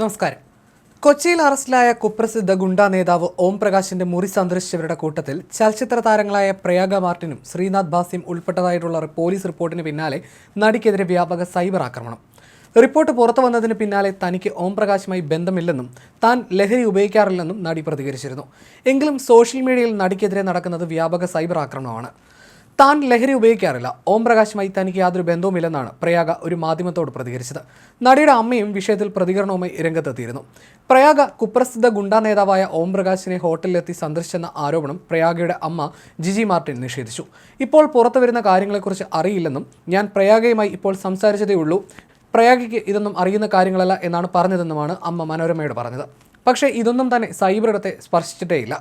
നമസ്കാരം. കൊച്ചിയിൽ അറസ്റ്റിലായ കുപ്രസിദ്ധ ഗുണ്ടാ നേതാവ് ഓം പ്രകാശിന്റെ മുറി സന്ദർശിച്ചവരുടെ കൂട്ടത്തിൽ ചലച്ചിത്ര താരങ്ങളായ പ്രയാഗ മാർട്ടിനും ശ്രീനാഥ് ഭാസ്യം ഉൾപ്പെട്ടതായിട്ടുള്ള പോലീസ് റിപ്പോർട്ടിന് പിന്നാലെ നടിക്കെതിരെ വ്യാപക സൈബർ ആക്രമണം. റിപ്പോർട്ട് പുറത്തു വന്നതിന് പിന്നാലെ തനിക്ക് ഓം പ്രകാശുമായി ബന്ധമില്ലെന്നും താൻ ലഹരി ഉപയോഗിക്കാറില്ലെന്നും നടി പ്രതികരിച്ചിരുന്നു. എങ്കിലും സോഷ്യൽ മീഡിയയിൽ നടിക്കെതിരെ നടക്കുന്നത് വ്യാപക സൈബർ ആക്രമണമാണ്. താൻ ലഹരി ഉപയോഗിക്കാറില്ല. ഓം പ്രകാശുമായി തനിക്ക് യാതൊരു ബന്ധവുമില്ലെന്നാണ് പ്രയാഗ ഒരു മാധ്യമത്തോട് പ്രതികരിച്ചത്. നടിയുടെ അമ്മയും വിഷയത്തിൽ പ്രതികരണവുമായി രംഗത്തെത്തിയിരുന്നു. പ്രയാഗ കുപ്രസിദ്ധ ഗുണ്ടാ നേതാവായ ഓം പ്രകാശിനെ ഹോട്ടലിലെത്തി സന്ദർശിച്ചെന്ന ആരോപണം പ്രയാഗയുടെ അമ്മ ജിജി മാർട്ടിൻ നിഷേധിച്ചു. ഇപ്പോൾ പുറത്തു വരുന്ന കാര്യങ്ങളെക്കുറിച്ച് അറിയില്ലെന്നും ഞാൻ പ്രയാഗയുമായി ഇപ്പോൾ സംസാരിച്ചതേ ഉള്ളൂ പ്രയാഗയ്ക്ക് ഇതൊന്നും അറിയുന്ന കാര്യങ്ങളല്ല എന്നാണ് പറഞ്ഞതെന്നുമാണ് അമ്മ മനോരമയോട് പറഞ്ഞത്. പക്ഷേ ഇതൊന്നും തന്നെ സൈബർ ഇടത്തെ സ്പർശിച്ചിട്ടേയില്ല.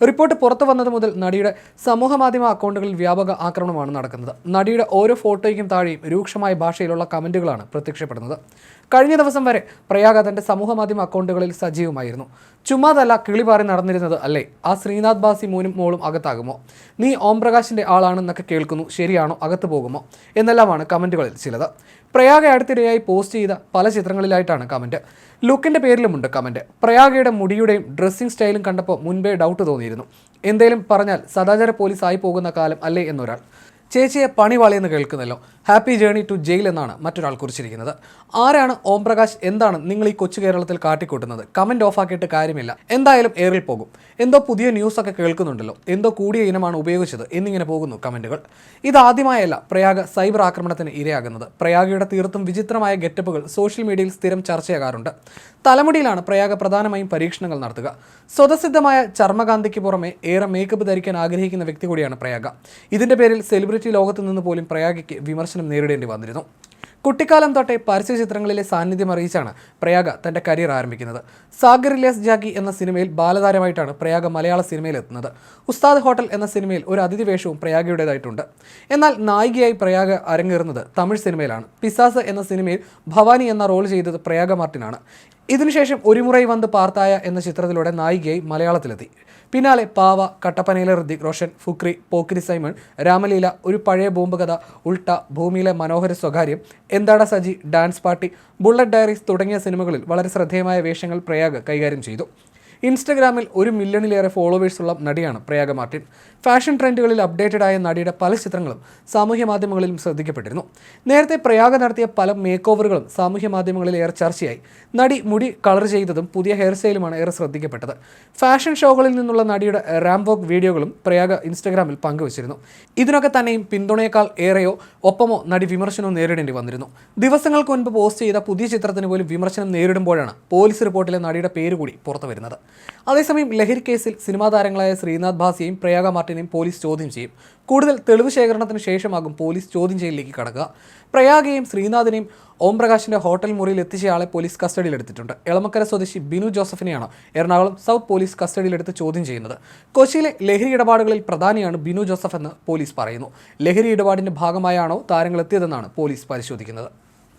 റിപ്പോർട്ട് പുറത്തു വന്നത് മുതൽ നടിയുടെ സമൂഹമാധ്യമ അക്കൗണ്ടുകളിൽ വ്യാപക ആക്രമണമാണ് നടക്കുന്നത്. നടിയുടെ ഓരോ ഫോട്ടോയ്ക്കും താഴെയും രൂക്ഷമായ ഭാഷയിലുള്ള കമന്റുകളാണ് പ്രത്യക്ഷപ്പെടുന്നത്. കഴിഞ്ഞ ദിവസം വരെ പ്രയാഗ തന്റെ സമൂഹമാധ്യമ അക്കൗണ്ടുകളിൽ സജീവമായിരുന്നു. ചുമ്മാതല്ല കിളിപാറി നടന്നിരുന്നത് അല്ലേ? ആ ശ്രീനാഥ് ബാസി മൂനും മോളും അകത്താകുമോ? നീ ഓം പ്രകാശിന്റെ ആളാണെന്നൊക്കെ കേൾക്കുന്നു ശരിയാണോ? അകത്ത് പോകുമോ? എന്നെല്ലാമാണ് കമന്റുകളിൽ ചിലത്. പ്രയാഗ അടുത്തിടെയായി പോസ്റ്റ് ചെയ്ത പല ചിത്രങ്ങളിലായിട്ടാണ് കമന്റ് ലുക്കിന്റെ പേരിലുമുണ്ട് കമന്റ് പ്രയാഗയുടെ മുടിയുടെയും ഡ്രസ്സിംഗ് സ്റ്റൈലും കണ്ടപ്പോൾ മുൻപേ ഡൗട്ട് തോന്നിയിരുന്നു. എന്തേലും പറഞ്ഞാൽ സദാചാര പോലീസായി പോകുന്ന കാലം അല്ലേ എന്നൊരാൾ. ചേച്ചിയെ പണിവാളിയെന്ന് കേൾക്കുന്നല്ലോ. ഹാപ്പി ജേണി ടു ജയിൽ എന്നാണ് മറ്റൊരാൾ കുറിച്ചിരിക്കുന്നത്. ആരാണ് ഓം പ്രകാശ്? എന്താണ് നിങ്ങൾ ഈ കൊച്ചു കേരളത്തിൽ കാട്ടിക്കൂട്ടുന്നത്? കമന്റ് ഓഫാക്കിയിട്ട് കാര്യമില്ല. എന്തായാലും ഏറിൽ പോകും. എന്തോ പുതിയ ന്യൂസൊക്കെ കേൾക്കുന്നുണ്ടല്ലോ. എന്തോ കൂടിയ ഇനമാണ് ഉപയോഗിച്ചത്. എന്നിങ്ങനെ പോകുന്നു കമന്റുകൾ ഇതാദ്യമായല്ല പ്രയാഗ സൈബർ ആക്രമണത്തിന് ഇരയാകുന്നത്. പ്രയാഗയുടെ തീർത്തും വിചിത്രമായ ഗെറ്റപ്പുകൾ സോഷ്യൽ മീഡിയയിൽ സ്ഥിരം ചർച്ചയാകാറുണ്ട്. തലമുടിയിലാണ് പ്രയാഗ പ്രധാനമായും പരീക്ഷണങ്ങൾ നടത്തുക. സ്വതസിദ്ധമായ ചർമ്മകാന്തിക്ക് പുറമെ ഏറെ മേക്കപ്പ് ധരിക്കാൻ ആഗ്രഹിക്കുന്ന വ്യക്തി കൂടിയാണ് പ്രയാഗ. ഇതിന്റെ പേരിൽ സെലിബ്രിറ്റി ലോകത്ത് നിന്ന് പോലും പ്രയാഗയ്ക്ക് വിമർശനം നേരിടേണ്ടി വന്നിരുന്നു. കുട്ടിക്കാലം തൊട്ടേ പരസ്യ ചിത്രങ്ങളിലെ സാന്നിധ്യം അറിയിച്ചാണ് പ്രയാഗ തന്റെ കരിയർ ആരംഭിക്കുന്നത്. സാഗർ ഇലിയാസ് ജാഗി എന്ന സിനിമയിൽ ബാലതാരമായിട്ടാണ് പ്രയാഗ മലയാള സിനിമയിൽ എത്തുന്നത്. ഉസ്താദ് ഹോട്ടൽ എന്ന സിനിമയിൽ ഒരു അതിഥി വേഷവും പ്രയാഗയുടേതായിട്ടുണ്ട്. എന്നാൽ നായികയായി പ്രയാഗ അരങ്ങേറുന്നത് തമിഴ് സിനിമയിലാണ്. പിസാസ് എന്ന സിനിമയിൽ ഭവാനി എന്ന റോൾ ചെയ്തത് പ്രയാഗ മാർട്ടിനാണ്. ഇതിനുശേഷം ഒരു മുറൈ വന്ന് പാർത്തായ എന്ന ചിത്രത്തിലൂടെ നായികയായി മലയാളത്തിലെത്തി. പിന്നാലെ Paava കട്ടപ്പനയിലെ Hrithik Roshan Fukri Pokkiri Simon Ramaleela Oru Pazhaya bomb Kadha Ulta Bhoomiyile Manohara Swakaryam Enthada Saji dance party bullet diaries തുടങ്ങിയ സിനിമകളിൽ വളരെ ശ്രദ്ധേയമായ വേഷങ്ങൾ പ്രയാഗ് കൈകാര്യം ചെയ്തു. ഇൻസ്റ്റഗ്രാമിൽ ഒരു മില്യണിലേറെ ഫോളോവേഴ്സുള്ള നടിയാണ് പ്രയാഗ മാർട്ടിൻ. ഫാഷൻ ട്രെൻഡുകളിൽ അപ്ഡേറ്റഡ് ആയ നടിയുടെ പല ചിത്രങ്ങളും സാമൂഹ്യ മാധ്യമങ്ങളിലും ശ്രദ്ധിക്കപ്പെട്ടിരുന്നു. നേരത്തെ പ്രയാഗ നടത്തിയ പല മേക്ക് ഓവറുകളും സാമൂഹ്യ മാധ്യമങ്ങളിൽ ഏറെ ചർച്ചയായി. നടി മുടി കളർ ചെയ്തതും പുതിയ ഹെയർ സ്റ്റൈലുമാണ് ഏറെ ശ്രദ്ധിക്കപ്പെട്ടത്. ഫാഷൻ ഷോകളിൽ നിന്നുള്ള നടിയുടെ റാംബോക്ക് വീഡിയോകളും പ്രയാഗ ഇൻസ്റ്റഗ്രാമിൽ പങ്കുവച്ചിരുന്നു. ഇതിനൊക്കെ തന്നെയും പിന്തുണയേക്കാൾ ഏറെയോ ഒപ്പമോ നടി വിമർശനവും നേരിടേണ്ടി വന്നിരുന്നു. ദിവസങ്ങൾക്ക് മുൻപ് പോസ്റ്റ് ചെയ്ത പുതിയ ചിത്രത്തിന് പോലും വിമർശനം നേരിടുമ്പോഴാണ് പോലീസ് റിപ്പോർട്ടിലെ നടിയുടെ പേര് കൂടി പുറത്തു വരുന്നത് അതേസമയം ലഹരി കേസിൽ സിനിമാ താരങ്ങളായ ശ്രീനാഥ് ഭാസിയെയും പ്രയാഗ മാർട്ടിനെയും പോലീസ് ചോദ്യം ചെയ്യും. കൂടുതൽ തെളിവ് ശേഖരണത്തിന് ശേഷമാകും പോലീസ് ചോദ്യം ചെയ്യലിലേക്ക് കടക്കുക. പ്രയാഗയും ശ്രീനാഥിനെയും ഓം പ്രകാശിന്റെ ഹോട്ടൽ മുറിയിൽ എത്തിച്ചയാളെ പോലീസ് കസ്റ്റഡിയിലെടുത്തിട്ടുണ്ട്. എളമക്കര സ്വദേശി ബിനു ജോസഫിനെയാണ് എറണാകുളം സൗത്ത് പോലീസ് കസ്റ്റഡിയിലെടുത്ത് ചോദ്യം ചെയ്യുന്നത്. കൊച്ചിയിലെ ലഹരി ഇടപാടുകളിൽ പ്രധാനിയാണ് ബിനു ജോസഫ് എന്ന് പോലീസ് പറയുന്നു. ലഹരി ഇടപാടിന്റെ ഭാഗമായാണോ താരങ്ങളെത്തിയതെന്നാണ് പോലീസ് പരിശോധിക്കുന്നത്.